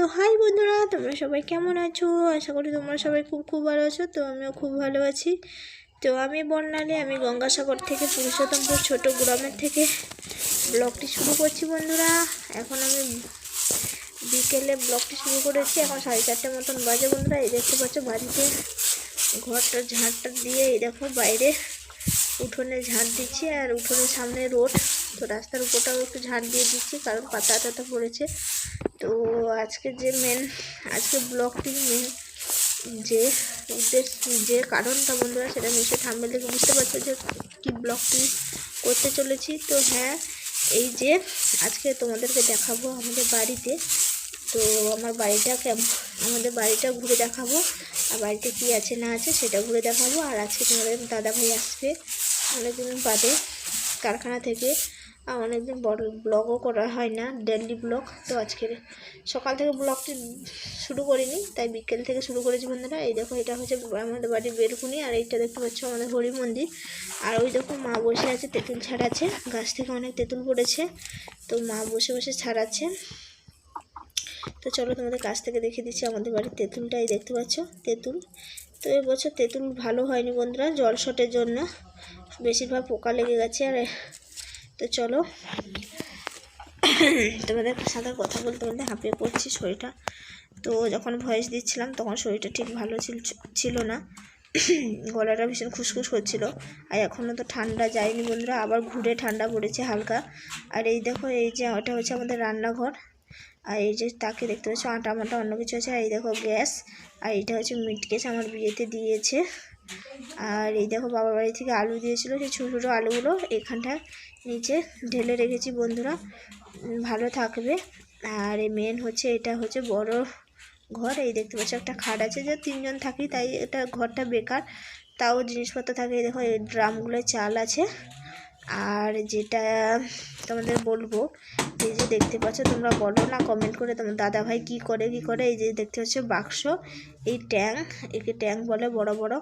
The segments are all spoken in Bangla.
তো হাই বন্ধুরা, তোমরা সবাই কেমন আছো? আশা করি তোমরা সবাই খুব খুব ভালো আছো, তো আমিও খুব ভালো আছি। তো আমি বর্ণালী, আমি গঙ্গাসাগর থেকে পুরুষোত্তমপুর ছোট গ্রামের থেকে ব্লগটি শুরু করছি বন্ধুরা। এখন আমি বিকেলে ব্লগটি শুরু করেছি, এখন সাড়ে চারটে মতন বাজে বন্ধুরা, এই দেখতে পাচ্ছ বাড়িতে ঘরটা ঝাঁটটা দিয়ে, এই দেখো বাইরে উঠোনে ঝাঁট দিচ্ছি আর উঠোনের সামনে রোড, তো রাস্তার উপরটাও একটু ঝাঁট দিয়ে দিচ্ছি, কারণ পাতা টাতা পড়েছে। তো আজকে যে মেন আজকে ব্লগটির মেন যে উদ্দেশ্য, যে কারণটা বন্ধুরা সেটা নিশ্চয়ই থাম্বেল থেকে বুঝতে পারছ যে কী ব্লগটি করতে চলেছি। তো হ্যাঁ এই যে আজকে তোমাদেরকে দেখাবো আমাদের বাড়িতে। তো আমার বাড়িটা কেমন, আমাদের বাড়িটা ঘুরে দেখাবো। আর বাড়িতে কী আছে না আছে সেটা ঘুরে দেখাবো। আর আজকে তোমাদের দাদা ভাই আসবে অনেকদিন বাদে। কারখানা থেকে অনেকদিন বড় ব্লগও করা হয় না ডেলি ব্লগ তো আজকের সকাল থেকে ব্লগটি শুরু করিনি, তাই বিকেল থেকে শুরু করেছি বন্ধুরা। এই দেখো, এটা হচ্ছে আমাদের বাড়ির বেরকুনি আর এইটা দেখতে পাচ্ছ আমাদের হরি মন্দির। আর ওই দেখো, মা বসে আছে, তেঁতুল ছাড়াচ্ছে। গাছ থেকে অনেক তেঁতুল পড়েছে, তো মা বসে বসে ছাড়াচ্ছে। তো চলো তোমাদের কাছ থেকে দেখিয়ে দিচ্ছি আমাদের বাড়ির তেঁতুলটাই, দেখতে পাচ্ছ? তেঁতুল। তো এবছর তেঁতুল ভালো হয়নি বন্ধুরা, জল শটের জন্য। বেশিরভাগ পোকা লেগে গেছে আর তো চলো। তোমাদের সাথে কথা বলতে বলতে হাঁপিয়ে পড়ছি শরীরটা। তো যখন ভয়েস দিচ্ছিলাম, তখন শরীরটা ঠিক ভালো ছিল ছিল না। গলাটা ভীষণ খুসখুস করছিল আর এখনও তো ঠান্ডা যায়নি বন্ধুরা, আবার ঘুরে ঠান্ডা পড়েছে হালকা। আর এই দেখো, এই যে ওটা হচ্ছে আমাদের রান্নাঘর। আর এই যে তাকে দেখতে পাচ্ছ আটা মাটা অন্য কিছু আছে। আর এই দেখো গ্যাস, আর এটা হচ্ছে মিট গ্যাস আমার বিয়েতে দিয়েছে। আর এই দেখো বাবার বাড়ি থেকে আলু দিয়েছিল, সেই ছোটো ছোটো আলুগুলো এখানটায় নিচে ঢেলে রেখেছি বন্ধুরা। ভালো থাকবে। আর এই মেন হচ্ছে, এটা হচ্ছে বড় ঘর। এই দেখতে পাচ্ছ, একটা খাট আছে, যে তিনজন থাকি, তাই এটা ঘরটা বেকার। তাও জিনিসপত্র থাকে, এই দেখো এই ড্রামগুলোয় চাল আছে। আর যেটা তোমাদের বলব, এই যে দেখতে পাচ্ছ তোমরা বলো না কমেন্ট করে তোমার দাদা ভাই কী করে কী করে, এই যে দেখতে পাচ্ছ বাক্স, এই ট্যাঙ্ক একে ট্যাঙ্ক বলে বড় বড়,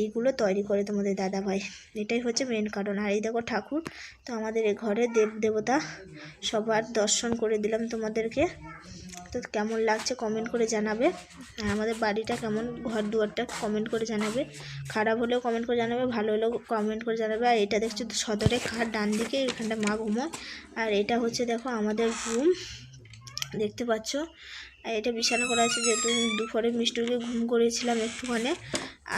এইগুলো তৈরি করে তোমাদের দাদা ভাই এটাই হচ্ছে মেন কারণ। আর এই দেখো ঠাকুর, তো আমাদের এ ঘরে দেব দেবতা সবার দর্শন করে দিলাম তোমাদেরকে। তো কেমন লাগছে কমেন্ট করে জানাবে। আর আমাদের বাড়িটা কেমন, ঘর দুয়ারটা কমেন্ট করে জানাবে। খারাপ হলেও কমেন্ট করে জানাবে, ভালো হলেও কমেন্ট করে জানাবে। আর এটা দেখছ সদরে খাট ডান দিকে, এখানটা মা ঘুমোয়। আর এটা হচ্ছে দেখো আমাদের রুম দেখতে পাচ্ছ? আর এটা বিছানা করা আছে যেহেতু দুপুরে মিষ্টুকে ঘুম করেছিলাম একটুখানে।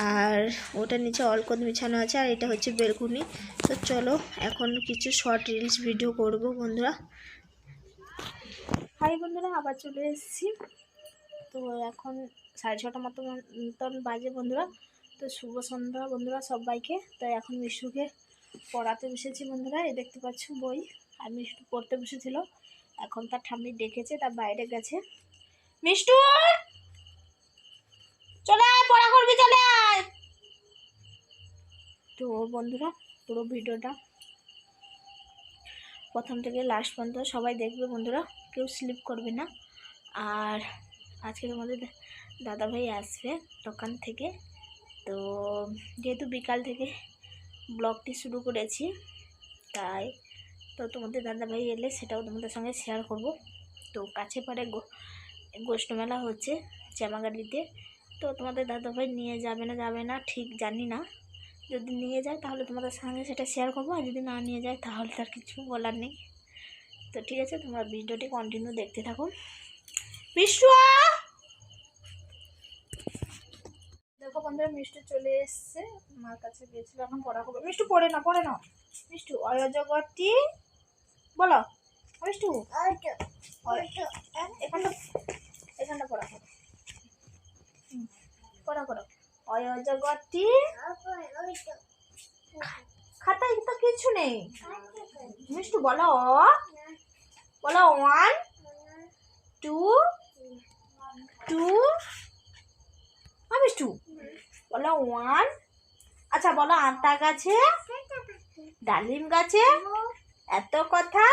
আর ওটার নিচে অলকত বিছানো আছে, আর এটা হচ্ছে বেলকুনি। তো চলো এখন কিছু শর্ট রিলস ভিডিও করব বন্ধুরা। হাই বন্ধুরা, আবার চলে এসেছি। তো এখন সাড়ে ছটা মতো মতন বাজে বন্ধুরা। তো শুভ সন্ধ্যা বন্ধুরা সবাইকে। তো এখন মিশুকে পড়াতে বসেছি বন্ধুরা। এই দেখতে পাচ্ছ বই। আর মিষ্টু পড়তে বসেছিল। এখন তার ঠাম্মি ডেকেছে, তার বাইরে গেছে। মিষ্টু! চলে পড়া করবি, চলে তো বন্ধুরা, পুরো ভিডিওটা প্রথম থেকে লাস্ট পর্যন্ত সবাই দেখবে বন্ধুরা। কেউ স্লিপ করবে না। আর আজকে তোমাদের দাদাভাই আসবে দোকান থেকে। তো যেহেতু বিকাল থেকে ব্লগটি শুরু করেছি, তাই তো তোমাদের দাদাভাই এলে সেটাও তোমাদের সঙ্গে শেয়ার করব। তো কাছে পাড়ে গোষ্ঠ মেলা হচ্ছে শ্যামাগালিতে তো তোমাদের দাদাভাই নিয়ে যাবে না যাবে না, ঠিক জানি না। যদি নিয়ে যায় তাহলে তোমাদের সঙ্গে সেটা শেয়ার করব, আর যদি না নিয়ে যায় তাহলে তার কিছু বলার নেই। তো ঠিক আছে, তোমরা ভিডিওটি কন্টিনিউ দেখতে থাকো। মিষ্টু দেখো বন্ধুরা, মিষ্টু চলে এসছে। মার কাছে গিয়েছিল এখন পড়া করব মিষ্টু, পড়ে না পড়ে না মিষ্টু অজগরটি বলো। মিষ্টু, এখানটা এখানটা পড়া করো পড়া করো। অজগরটি খাতায় তো কিছু নেই। মিষ্টু, বলো। বলো ওয়ান টু টু হ্যাঁ টু বলো ওয়ান আচ্ছা বলো আতা গাছে, ডালিম গাছে, এত কথা,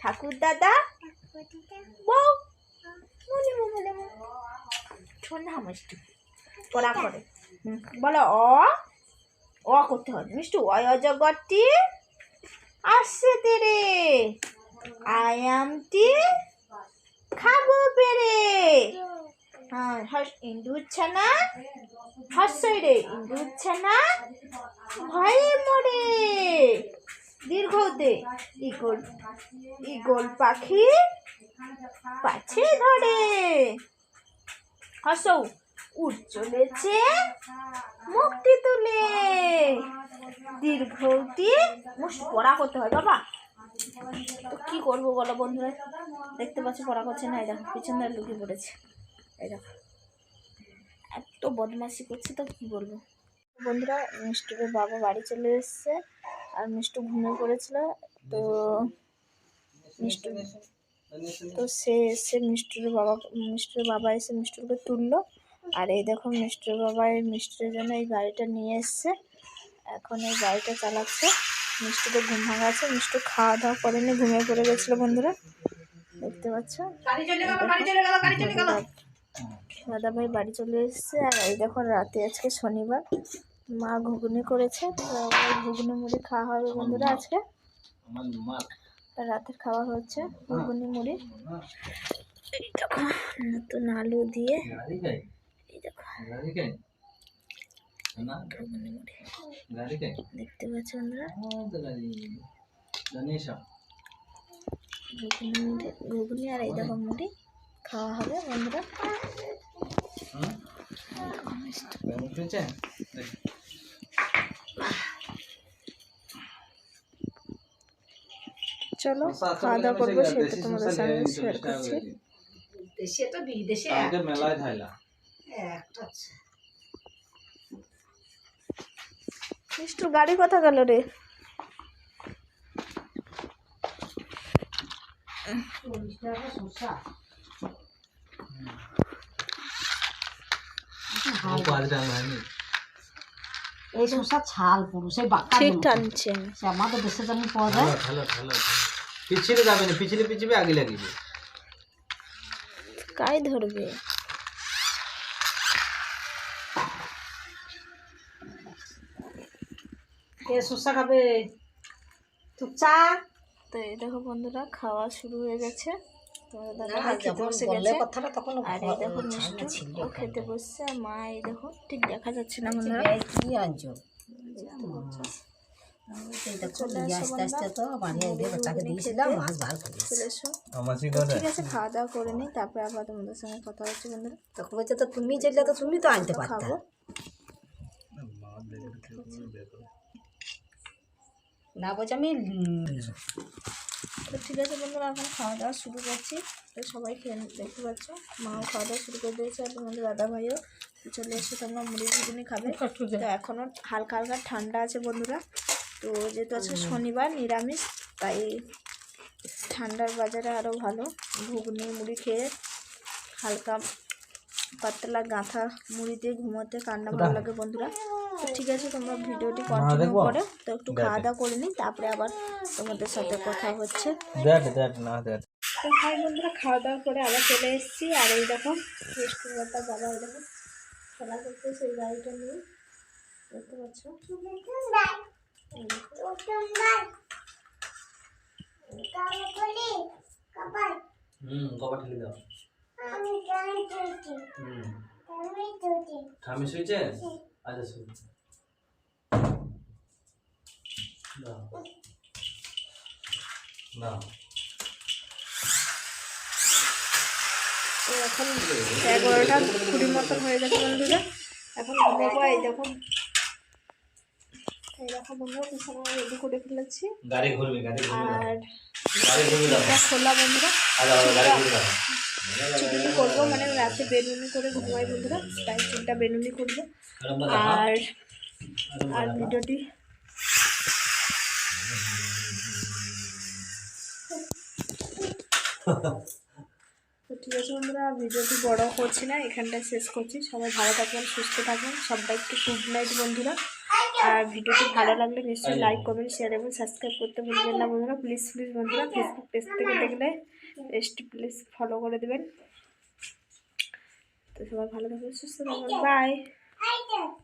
ঠাকুর দাদা, বউ। করে। বলো, অ অ করতে হবে। মিষ্টু অয় অজগরটি আসছে তেরে আয়ামটি খাব পেরে হ্যাঁ হস ইন্দু ছানা হসই রে ইন্দু ছানা ভয়ে মরে। দীর্ঘতে ইগল ইগল পাখি পাছে ধরে। হসৌ উঠ চলেছে মুক্তি তুলে। দীর্ঘতি মুখ পড়া করতে হয়, বাবা। কি করব বলো বন্ধুরা? দেখতে পাচ্ছি পড়া করছে না, এই দেখো, পিছন ধরে লুকিয়ে পড়েছে। এই দেখো। এত বদমাশি করছে, তো কি বলব? বন্ধুরা মিষ্টুরের বাবা বাড়ি চলে এসেছে, আর মিষ্টু ঘুমিয়ে পড়েছিল, তো মিষ্টু, তো সে এসে মিষ্টুর বাবা মিষ্টুর বাবা এসে মিষ্টুরকে তুললো। আর এই দেখো, মিষ্টুর বাবা এই মিষ্টুর জন্য এই গাড়িটা নিয়ে এসছে। এখন এই গাড়িটা চালাচ্ছে। মিষ্টুকে ঘুম ভাঙা আছে মিষ্টু খাওয়া দাওয়া করেনি ঘুমিয়ে পড়ে গেছিল বন্ধুরা। দেখতে পাচ্ছ? দাদা ভাই বাড়ি চলে এসেছে আর এই দেখো রাতে আজকে শনিবার। মা ঘুগনি করেছে তো ঘুগনি মুড়ি খাওয়া হবে বন্ধুরা আজকে। রাতের খাওয়া হচ্ছে ঘুগনি মুড়ি। এই দেখো নতুন আলু দিয়ে। এই দেখো। দেখতে পাচ্ছ বন্ধুরা ঘুগনি আর এই দেখো মুড়ি। খাওয়া হবে বন্ধুরা। চলো খাওয়া দাওয়া করব সেটা তোমাদের সঙ্গে শেয়ার করছি। দেশে তো বিদেশে কালকে মেলায় থাইলা একটা আছে। মিষ্টুর গাড়ি কথা গেল রে। এই শসা ছাল পুরো সেই বাক্কা ঠিক টানছে। সে আমাদের দেশে যেমন পাওয়া যায়। পিছলে যাবে না পিছলে পিছবে আগে লাগিবে কাই ধরবে? কে শসা খাবে। তো চা। তো এই দেখো বন্ধুরা খাওয়া শুরু হয়ে গেছে। খেতে বসছে আর মা এই দেখো ঠিক দেখা যাচ্ছে না বন্ধুরা। কি আনছো? ঠিক আছে খাওয়া দাওয়া করে নিই তারপরে আবার তোমাদের সঙ্গে কথা হচ্ছে বন্ধুরা। তখন বলছে তো তুমি চললে তো তুমি তো আনতে পারতা। খাব। না বলছে আমি তো ঠিক আছে বন্ধুরা এখন খাওয়া দাওয়া শুরু করছি। তো সবাই খেয়ে দেখতে পাচ্ছ মাও খাওয়া দাওয়া শুরু করে দিয়েছে আর তোমাদের দাদা ভাইও চলে এসে তোমরা মুড়ি ঘুগনি খাবে। তো এখনও হালকা হালকা ঠান্ডা আছে বন্ধুরা। তো যেহেতু আজকে শনিবার নিরামিষ তাই ঠান্ডার বাজারে আরও ভালো। ঘুগনি মুড়ি খেয়ে হালকা পাতলা গাঁথা মুড়ি দিয়ে ঘুমোতে কান্না ভালো লাগে বন্ধুরা। তো ঠিক আছে তোমরা ভিডিওটি কন্টিনিউ করে তো একটু খাওয়া দাওয়া করে নিই তারপরে আবার তোমাদের সাথে কথা হচ্ছে। দেখ দেখ না দেখ। তো হাই বন্ধুরা খাওয়া দাওয়া করে আবার চলে এসেছি। আর এই দেখো রেস্টুরেন্টটা বাবা এই দেখো খেলা করতে সেই গাড়িটা নিয়ে দেখতে পাচ্ছ? হুম কবা ঠেলে দাও। হুম। ঠামি শুয়েছে আচ্ছা শুয়ে দাও। দাও। তো এখন এগারোটা কুড়ি মতন হয়ে গেছে বন্ধুরা। এখন ঘুমাবো এই দেখো। এই দেখো বন্ধুরা বিছানা রেডি করে ফেলেছি। গাড়ি ঘুরবে গাড়ি ঘুরবে দাও। আর খোলা বন্ধুরা। চিকেনি করব মানে রাতে বেনুনি করে ঘুমাই বন্ধুরা, তাই চিন্তা বেনুনি করব। আর আর ভিডিওটি তো ঠিক আছে বন্ধুরা, ভিডিওটি বড় করছি না, এখানটায় শেষ করছি। সবাই ভালো থাকবেন, সুস্থ থাকবেন সবাই একটু গুড নাইট বন্ধুরা। আর ভিডিওটি ভালো লাগলে নিশ্চয়ই লাইক করবেন শেয়ার এবং সাবস্ক্রাইব করতে ভুলবেন না বন্ধুরা। প্লিজ প্লিজ বন্ধুরা ফেসবুক পেজ থেকে দেখলে পেজটি প্লিজ ফলো করে দেবেন। তো সবাই ভালো থাকবেন সুস্থ থাকবেন। বাই